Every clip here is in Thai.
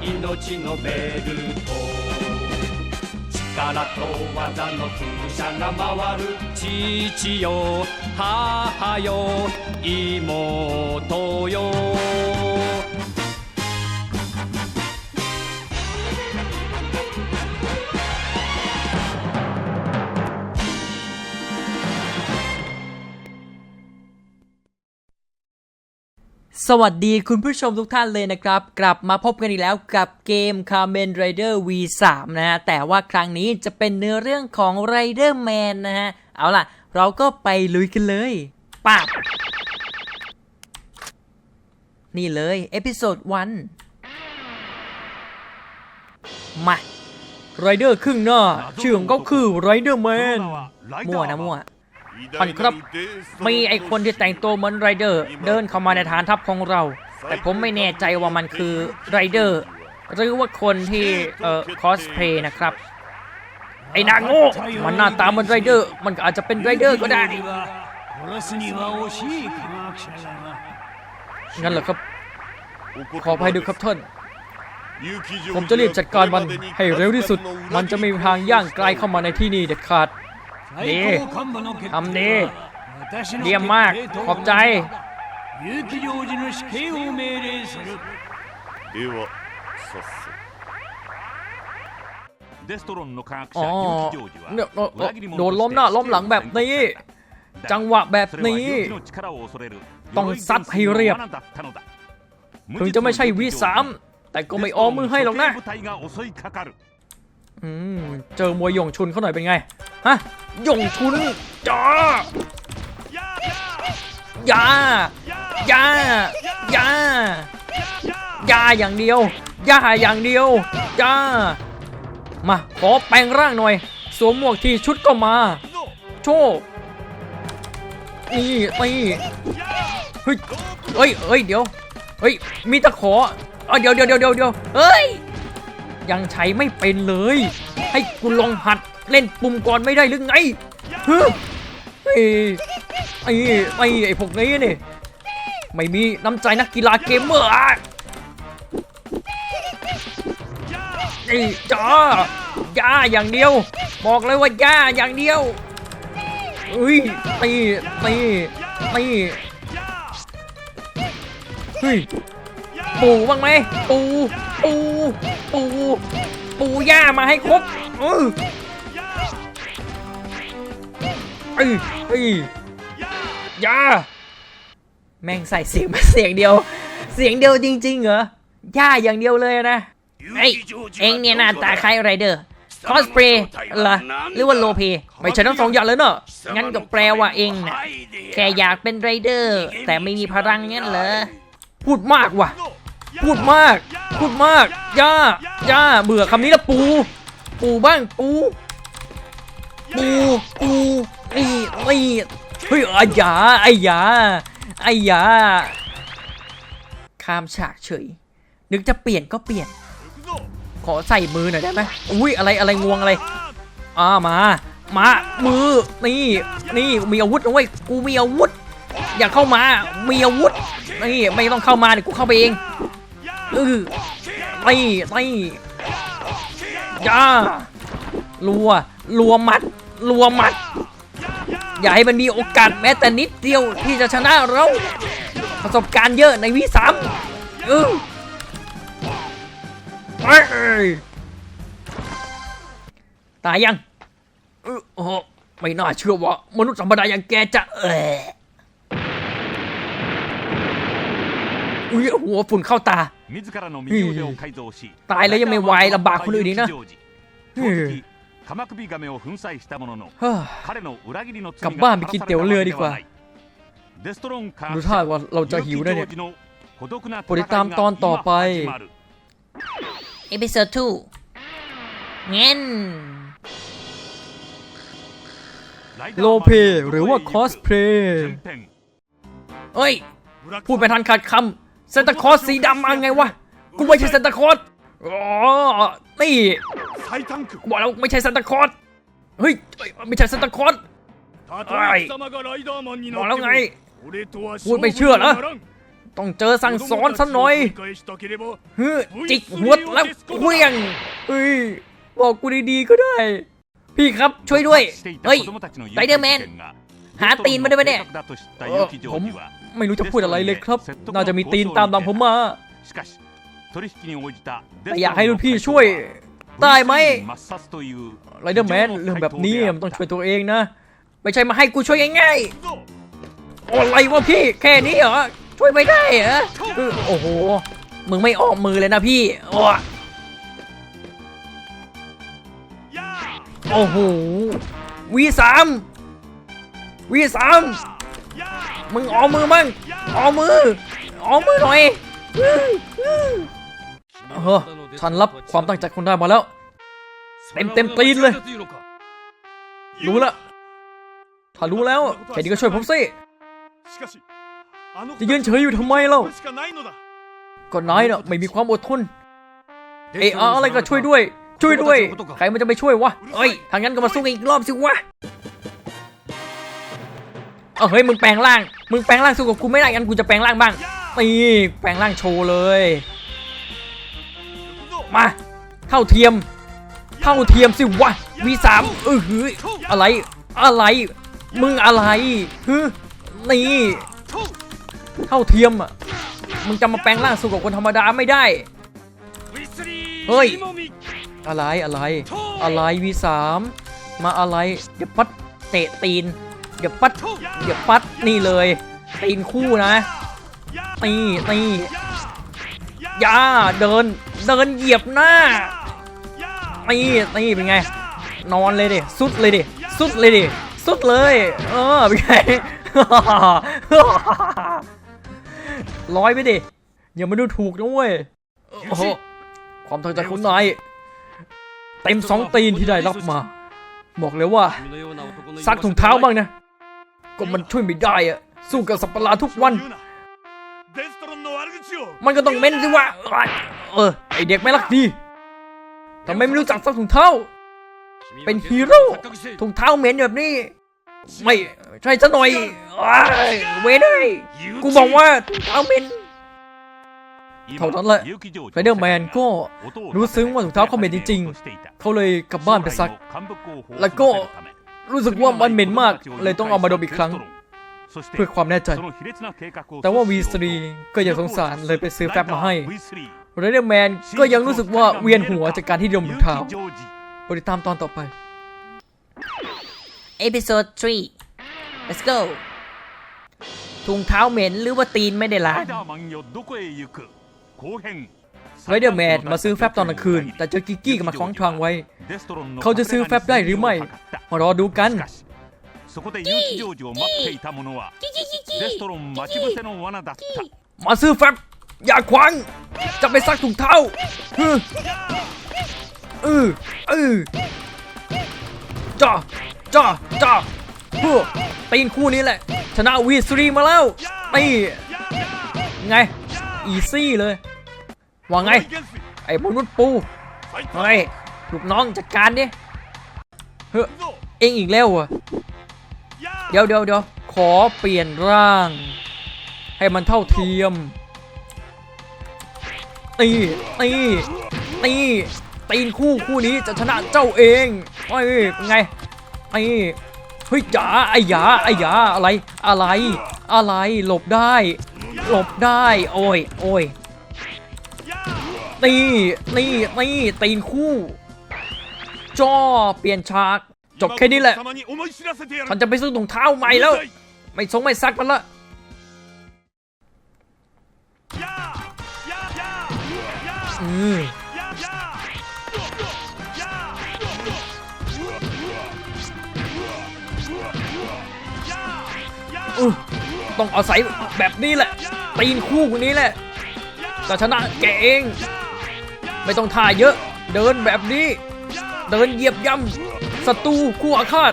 命のベルト力と技の風車が回る。父よ母よ妹よ。 สวัสดีคุณผู้ชมทุกท่านเลยนะครับ กลับมาพบกันอีกแล้วกับเกม Kamen Rider V3 นะฮะ แต่ว่าครั้งนี้จะเป็นเนื้อเรื่องของ Rider Man นะฮะ เอาล่ะ เราก็ไปลุยกันเลยปาบนี่เลย เอพิโซด1มา Rider ครึ่งหน้า ชื่อของเขาคือ Rider Man มั่วนะมั่ว ท่านครับ มีไอคนที่แต่งตัวเหมือนไรเดอร์ เดินเข้ามาในฐานทัพของเรา แต่ผมไม่แน่ใจว่ามันคือไรเดอร์ หรือว่าคนที่เอ่อคอสเพย์นะครับ ไอนางโง่มันหน้าตาเหมือนไรเดอร์ มันอาจจะเป็นไรเดอร์ก็ได้งั้นเหรอครับ ขออภัยด้วยครับท่านผมจะรีบจัดการมันให้เร็วที่สุด มันจะไม่มีทางย่างไกลเข้ามาในที่นี่เด็ดขาด ดีทำดีเยี่ยมมากขอบใจโอ้โดนล้มหน้าล้มหลังแบบนี้ จังหวะแบบนี้ ต้องซัดให้เรียบ ถึงจะไม่ใช่วีสามแต่ก็ไม่ออมมือให้หรอกนะเจอมวยยงชุนเขาหน่อยเป็นไง ฮะ ยงชุนจ้าอย่าอย่าอย่าอย่าอย่างเดียวอย่าอย่างเดียวอย่ามาขอแปลงร่างหน่อย สวมหมวกที่ชุดก็มา โชว์นี่นี่เฮ้ยเฮ้ยเฮ้ยเดี๋ยวเฮ้ยมีตะขอเอาเดี๋ยวเดี๋ยวเดี๋ยวเดี๋ยวเดี๋ยวเฮ้ยยังใช้ไม่เป็นเลย ให้กูลองหัดเล่นปุ่มก่อนไม่ได้หรือไงเฮึไอ้ไอ้ไอ้ไอ้พวกนี้นี่ไม่มีน้ำใจนักกีฬาเกมเมอร์อะไอ้จ้าย่าอย่างเดียว บอกเลยว่าย่าอย่างเดียวอุ้ยตีตีตีเฮ้ยปูบ้างไหมปูปูปูปูย่ามาให้ครบ เออเอ้ยเอ้ยาแม่งใส่เสียงมาเสียงเดียว เสียงเดียวจริง ๆ เหรอย่าอย่างเดียวเลยนะเอ้ยเอ็งเนี่ยหน้าตาคล้ายไรเดอร์คอสเพลย์เหรอหรือว่าโลเพไม่ใช่ทั้งสองอย่างเลยเนอะงั้นก็แปลว่าเองน่ะแค่อยากเป็นไรเดอร์ แต่ไม่มีพลังงั้นเหรอพูดมากว่ะ พูดมาก พูดมากย่าย่าเบื่อคำนี้ละปู ปูบ้างปูปูปูนี่นี่เฮ้ยไอ้ยาไอ้ยาไอ้ยาข้ามฉากเฉย นึกจะเปลี่ยนก็เปลี่ยน ขอใส่มือหน่อยได้ไหมอุ้ยอะไรอะไรงวงอะไรอ่ามา มา มือ นี่ นี่มีอาวุธนะเว้ย กูมีอาวุธ อย่าเข้ามา มีอาวุธ นี่ ไม่ต้องเข้ามาเดี๋ยวกูเข้าไปเองเออไม่ ไม่ย่ารัวรัวมัดรัวมัด อย่าให้มันมีโอกาสแม้แต่นิดเดียวที่จะชนะเราประสบการณ์เยอะในวิสามเออเอ้ยตายยังเออโอ้ไม่น่าเชื่อว่ามนุษย์ธรรมดาอย่างแกจะเอออุ้ยหัวฝุ่นเข้าตา 自らの右腕を改造しตายแล้วยังไม่ไหวลำบากคนอื่นอีกนะ その時カマクビガメを粉砕したものの เฮ้อ 彼の裏切りの罪 กลับบ้านไปกินเตี๋ยวเรือดีกว่า デストロン科 ดู 学 ท่า 者 ว่าเราจะหิวนะเนี่ย 結城ジョージの孤独な โปรดติดตามตอนต่อไป 戦いが今始まる เอพิโซด2เงิน โลเพหรือว่าคอสเพลย์ 前編 เอ้ย พูดไปทันขาดคำ ซานตาคอสสีดำมาไงวะ กูไม่ใช่ซานตาคอสอ๋อ นี่บอกแล้วไม่ใช่ซานตาคอสเฮ้ย ไม่ใช่ซานตาคลอสบอกแล้วไง พูดไม่เชื่อเหรอต้องเจอสั่งสอนซะหน่อยฮึจิกหัวแล้วเวียงเอ้ย บอกกูดีๆก็ได้ พี่ครับช่วยด้วย เฮ้ยไรเดอร์แมน หาตีนมาได้ไหมเนี่ยผม ไม่รู้จะพูดอะไรเลยครับ น่าจะมีตีนตามหลังผมมาแต่อยากให้รุ่นพี่ช่วยได้ไหมไรเดอร์แมนเรื่องแบบนี้มันต้องช่วยตัวเองนะ ไม่ใช่มาให้กูช่วยง่ายๆอะไรวะพี่ แค่นี้เหรอ ช่วยไม่ได้เหรอเออโอ้โห มึงไม่ออกมือเลยนะพี่ โอ้โอ้โหวีสามวีสาม มึงออมือมึงออมือออมือหน่อยเฮ้อฉันรับความตั้งใจคุณได้มาแล้ว เต็มเต็มตีนเลย รู้ละถ้ารู้แล้วแค่นี้ก็ช่วยผมสิจะยืนเฉยอยู่ทำไมเล่าก็นายน่ะไม่มีความอดทนเอออะไรก็ช่วยด้วย ช่วยด้วย ใครมันจะไปช่วยวะเอ้ยทางนั้นก็มาสู้อีกรอบสิวะ เอาเฮ้ยมึงแปลงร่าง มึงแปลงร่างสู้กับกูไม่ได้งั้นกูจะแปลงร่างบ้างนี่แปลงร่างโชว์เลย มาเท่าเทียม เท่าเทียมสิวะวีสามเออหืออะไร อะไร มึงอะไรฮึนี่เท่าเทียมอะมึงจะมาแปลงร่างสู้กับคนธรรมดาไม่ได้เฮ้ยอะไรอะไร อะไรวีสามมาอะไรเดี๋ยวปัดเตะตีน เดี๋ยวปัดเดี๋ยวปัดนี่เลยตีนคู่นะตีตีย่าเดินเดินเหยียบหน้าตีตีเป็นไง นอนเลยดิสุดเลยดิสุดเลยดิสุดเลย เออเป็นไงร้อยไปดิอย่ามาดูถูกนะเว้ยโอ้โหความตั้งใจของนายเต็มสองตีนที่ได้รับมา บอกเลยว่าซักถุงเท้าบ้างนะ ก็มันช่วยไม่ได้อะสู้กับสัปปะหลาทุกวัน มันก็ต้องเม้นสิวะเออไอเด็กไม่รักดีทำไมไม่รู้จักสักถุงเท้า เป็นฮีโร่ถุงเท้าเหม็นแบบนี้ ไม่ใช่ซะหน่อยเว้ยได้กูบอกว่าถุงเท้าเหม็นเท่านั้นแหละไฟเดอร์แมนก็รู้ซึ้งว่าถุงเท้าเขาเหม็นจริงๆ เขาเลยกลับบ้านไปซัก แล้วก็ รู้สึกว่ามันเหม็นมาก เลยต้องเอามาดมอีกครั้ง เพื่อความแน่ใจ แต่ว่าวีสตรีก็ยังสงสารเลยไปซื้อแฟ้มมาให้ไรเดอร์แมนก็ยังรู้สึกว่าเวียนหัวจากการที่ดมถุงเท้าโปติดตามตอนต่อไป Episode 3 Let's go ถุงเท้าเหม็นหรือว่าตีนไม่ได้ล้าง ไรเดอร์แมนมาซื้อแฟบตอนกลางคืน แต่เจอกิกกี้กับมาคล้องทางไว้ เขาจะซื้อแฟบได้หรือไม่ มารอดูกันกิ๊กกิ๊กกิ๊กมาซื้อแฟบอย่าควางจะไปซักถุงเท้าเออเออเออจ้าจ้าจ้าพวกตีนคู่นี้แหละ ชนะวีสตรีมาแล้วนี่ไง อีซี่เลย ว่าไง ไอ้มนุษย์ปูเฮ้ยลูกน้องจัดการดิเฮ้ยเองอีกแล้วเหรอะเดี๋ยวเดี๋ยวเดี๋ยวขอเปลี่ยนร่าง ให้มันเท่าเทียมตีตีตีตีนคู่คู่นี้จะชนะเจ้าเองไอ้เป็นไงไอ้เฮ้ยหยาไอ้หยาไอ้หยาอะไรอะไร อะไรหลบได้ หลบได้ โอ้ยโอ้ย ตีตีตีตีนคู่จ้อเปลี่ยนฉาก จบแค่นี้แหละฉันจะไปซื้อถุงเท้าใหม่แล้ว ไม่ทรงไม่ซักมันละอืมต้องเอาศัยแบบนี้แหละ ตีนคู่คนนี้แหละจะชนะแกเอง ไม่ต้องท่าเยอะ เดินแบบนี้ เดินเหยียบย่ำศัตรูคู่อาฆาต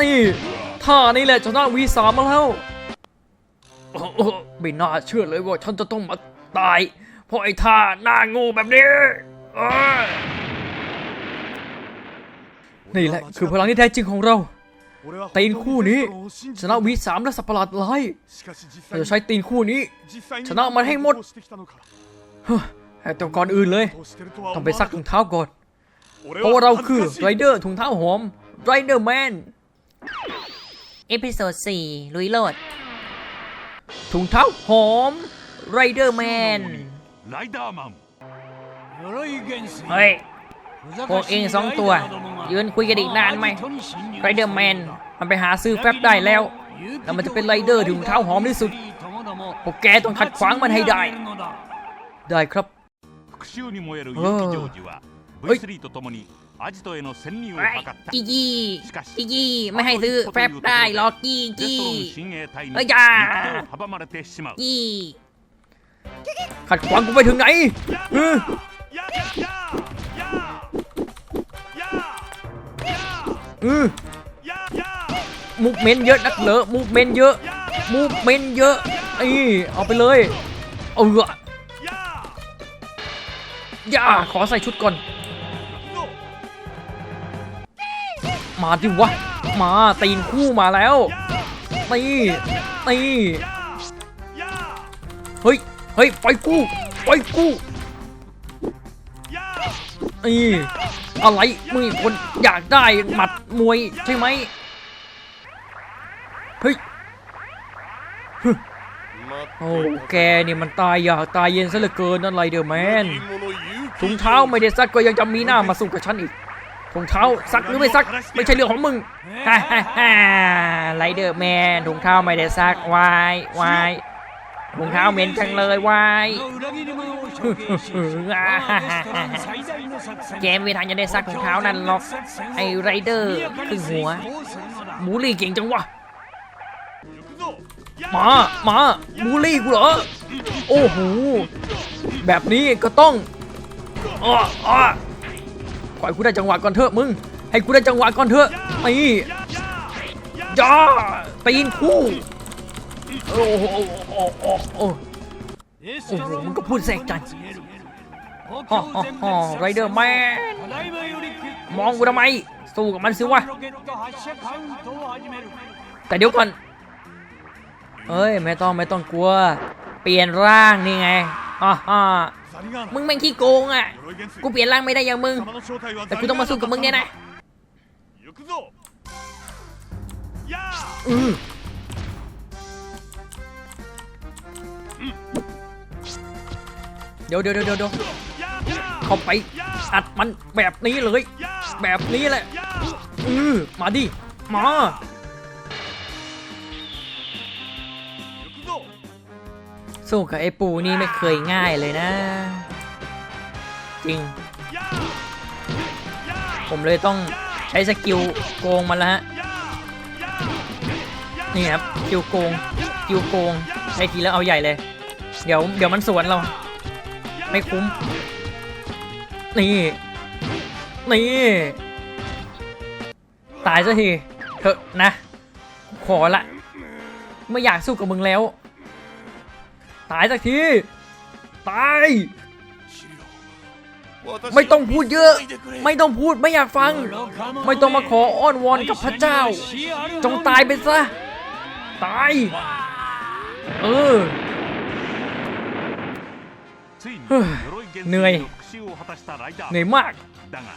นี่ท่านี้แหละชนะวีสามมาแล้วไม่น่าเชื่อเลยว่าฉันจะต้องมาตาย เพราะไอ้ท่าหน้างูแบบนี้นี่แหละคือพลังที่แท้จริงของเราตีนคู่นี้ ชนะวีสามและสัปประหลาดร้ายเราจะใช้ตีนคู่นี้ ชนะมันให้หมด แต่ก่อนอื่นเลย ต้องไปซักถุงเท้าก่อน เพราะเราคือไรเดอร์ถุงเท้าหอมไรเดอร์แมน เอพิโซดสี่ลุยโหลด ถุงเท้าหอมไรเดอร์แมน เฮ้ย พวกเองสองตัว ยืนคุยกันอีกนานไหมไรเดอร์แมน มันไปหาซื้อแฟบได้แล้ว แล้วมันจะเป็นไรเดอร์ถุงเท้าหอมที่สุดพวกแกต้องขัดขวางมันให้ได้ ได้ครับ 復讐に燃えるお結ー城ジョージははい V3 と共にアジトへの潜入を ไอ้ 図った จีจีจีจีไม่ให้ซื้อแฟบได้หรอกจี デ จี ストロン親衛隊に เอ้ 行 ยอย่า く手を阻まれてしまう จีขัดขวางกูไปถึงไหนเออ やややややや เออ やや มูฟเมนต์เยอะนักเหรอมูฟเมนต์เยอะมูฟเมนต์เยอะไอ้เอาไปเลยเอาเถอะ や อย่าขอใส่ชุดก่อน มาดิวะ มาตีนคู่มาแล้วตีตีเฮ้ย เฮ้ยไปกู้ไปกู้นี่อะไรมึงคนอยากได้หมัดมวยใช่ไหมเฮ้ยโอ้แกเนี่ยมันตายอยากตายเย็นซะเหลือเกินนั่ะไรเดี๋ยแมน ถุงเท้าไม่ได้ซักก็ยังจะมีหน้ามาสู้กับฉันอีกถุงเท้าซักหรือไม่ซัก ไม่ใช่เรื่องของมึงฮ่าฮ่าฮ่าไรเดอร์แมนถุงเท้าไม่ได้ซักวายวายถุงเท้าเหม็นจังเลยวายเกมไม่ทันจะได้ซักถุงเท้านั่นหรอกไอไรเดอร์คือหัวบูลี่เก่งจังวะมามาบูลี่กูเหรอโอ้โหแบบนี้ก็ต้อง อ้ออ้ขอให้กูได้จังหวะก่อนเถอะมึง ให้กูได้จังหวะก่อนเถอะไอ้ย่าตีนคู่โอ้โหโอ้โหโอ้โหมึงก็พูดแสกจันฮ่าฮ่าฮ่ไรเดอร์แมนมองกูทำไม สู้กับมันสิวะ แต่เดี๋ยวก่อนเฮ้ย ไม่ต้องไม่ต้องกลัว เปลี่ยนร่างนี่ไงอ๋อ มึงแม่งขี้โกงอะ กูเปลี่ยนร่างไม่ได้อย่างมึง แต่กูต้องมาสู้กับมึงเนี่ยนะเดี๋ยวเดี๋ยวเดี๋ยวเดี๋ยวเข้าไปอัดมันแบบนี้เลย แบบนี้แหละอือมาดิ มา สู้กับไอ้ปูนี่ไม่เคยง่ายเลยนะ จริง ผมเลยต้องใช้สกิลโกงมันละฮะนี่ครับกิวโกงกิวโกงไอทีแล้วเอาใหญ่เลย เดี๋ยวเดี๋ยวมันสวนเรา ไม่คุ้ม นี่ นี่ ตายซะทีเถอะนะ ขอละ ไม่อยากสู้กับมึงแล้ว ตายสักที ตาย ไม่ต้องพูดเยอะ ไม่ต้องพูดไม่อยากฟัง ไม่ต้องมาขออ้อนวอนกับพระเจ้า จงตายไปซะ ตาย เออ ついにふう鎧元เหนื่อย 帥の復讐を果たしたライダ เหนื่อย ー มาก だが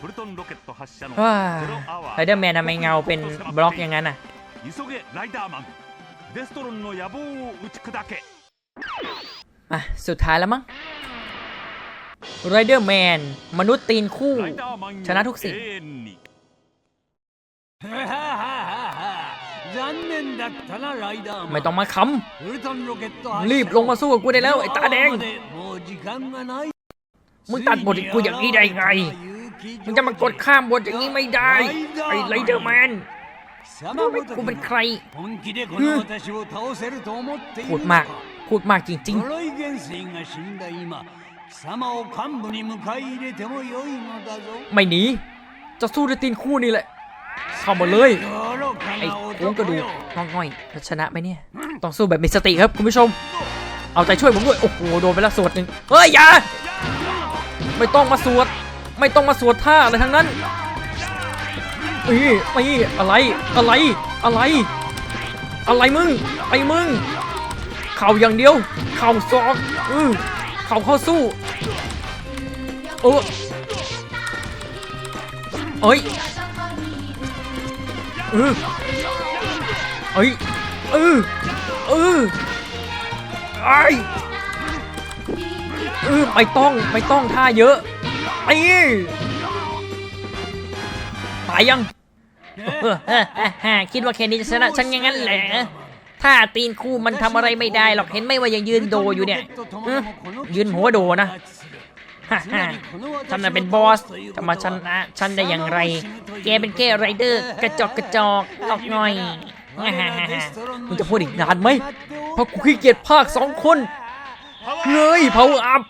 プルトンロケット発射の ว้า ゼロアワ ไรเดอร์แมนทำไมเงาเป็นบล็อกอย่างนั้นอ่ะ 急げライダーマンデストロンの野望を打ち砕け อะ สุดท้ายแล้วมั้งไรเดอร์แมน มนุษย์ตีนคู่ ชนะทุกสิ่งไม่ต้องมาค้ำรีบลงมาสู้กับกูได้แล้ว ไอ้ตาแดง มึงตัดบทกูอย่างนี้ได้ไง มึงจะมากดข้ามบทอย่างนี้ไม่ได้ ไอ้ไรเดอร์แมนรู้ไหมกูเป็นใครพูดมาก พูดมากจริง 鎧元帥が死んだ今貴様を幹部に迎え入れてもよいのだぞ ๆ ไม่หนี จะสู้ด้วยตีนคู่นี่แหละ เข้ามาเลย 愚か ไอ้ な โค้งกระ 男 ดูก よ งองง่อยจะชนะไหมเนี่ย ต้องสู้แบบมีสติครับคุณผู้ชม เอาใจช่วยผมด้วย โอ้โห โดนไปแล้วสวดหนึ่งเฮ้ย อย่า ไม่ต้องมาสวด ไม่ต้องมาสวดท่าอะไรทั้งนั้น เอ้ยไม่อะไร อะไร อะไร อะไรมึง ไอ้มึง เข่าอย่างเดียว เข่าซอกอือเข่าเข้าสู้โอ้เอ้ยเออเอ้ยเออเออไอเออไม่ต้องไม่ต้องท่าเยอะไอ้ตายยังเออเออเออเออคิดว่าแค่นี้จะชนะฉันอย่างนั้นเหรอ ถ้าตีนคู่มันทำอะไรไม่ได้หรอกเห็นไหมว่ายังยืนโดอยู่เนี่ยอื้อยืนหัวโดนะฮ่าฮ่าฉันน่ะเป็นบอสจะมาชนะฉันได้อย่างไร แกเป็นแค่ไรเดอร์ กระจอกกระจอกออกหน่อยฮ่าฮ่าฮ่าฮ่ามึงจะพูดอีกนานไหมเพราะกูขี้เกียจภาคสองคนเงยเผาอัพ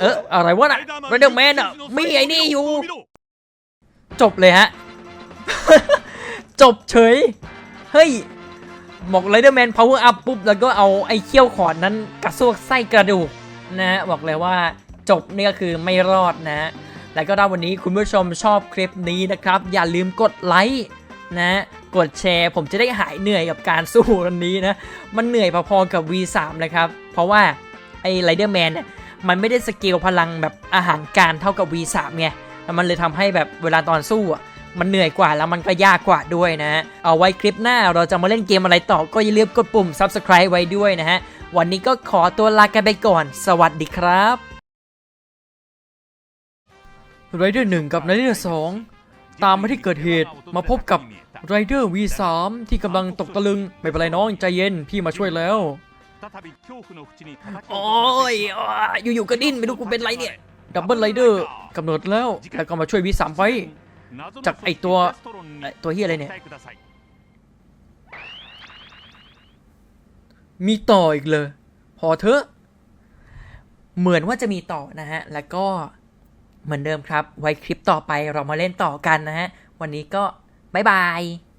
เอออะไรวะน่ะไรเดอร์แมนอะมีไอ้นี่อยู่ จบเลยฮะ จบเฉย เฮ้ย บอกไรเดอร์แมนพาวเวอร์อัพปุ๊บ แล้วก็เอาไอ้เขี้ยวขอนนั้นกระซวกไส้กระดูกนะ บอกเลยว่าจบเนี่ยก็คือไม่รอดนะ แล้วก็ถ้าวันนี้คุณผู้ชมชอบคลิปนี้นะครับ อย่าลืมกดไลค์นะ กดแชร์ผมจะได้หายเหนื่อยกับการสู้วันนี้นะ มันเหนื่อยพอๆกับ V3 นะครับ เพราะว่าไอ้ไรเดอร์แมนเนี่ยมันไม่ได้สเกลพลังแบบอาหารการเท่ากับ V3 ไงแล้วมันเลยทำให้แบบเวลาตอนสู้อะ มันเหนื่อยกว่าแล้วมันก็ยากกว่าด้วยนะ เอาไว้คลิปหน้าเราจะมาเล่นเกมอะไรต่อก็อย่าลืมกดปุ่ม subscribe ไว้ด้วยนะฮะ วันนี้ก็ขอตัวลากันไปก่อน สวัสดีครับไรเดอร์หนึ่งกับไรเดอร์สองตามมาที่เกิดเหตุมาพบกับไรเดอร์ V3 ที่กำลังตกตะลึง ไม่เป็นไรน้องใจเย็นพี่มาช่วยแล้ว โอ้ยอยู่ๆก็ดิ้นไม่รู้กูเป็นไรเนี่ยดับเบิลไรเดอร์กำหนดแล้วแล้วก็มาช่วย V3 ไป จากไอตัวไอตัวเฮียอะไรเนี่ย มีต่ออีกเลย พอเถอะ เหมือนว่าจะมีต่อนะฮะ แล้วก็เหมือนเดิมครับ ไว้คลิปต่อไปเรามาเล่นต่อกันนะฮะ วันนี้ก็ บ๊ายบาย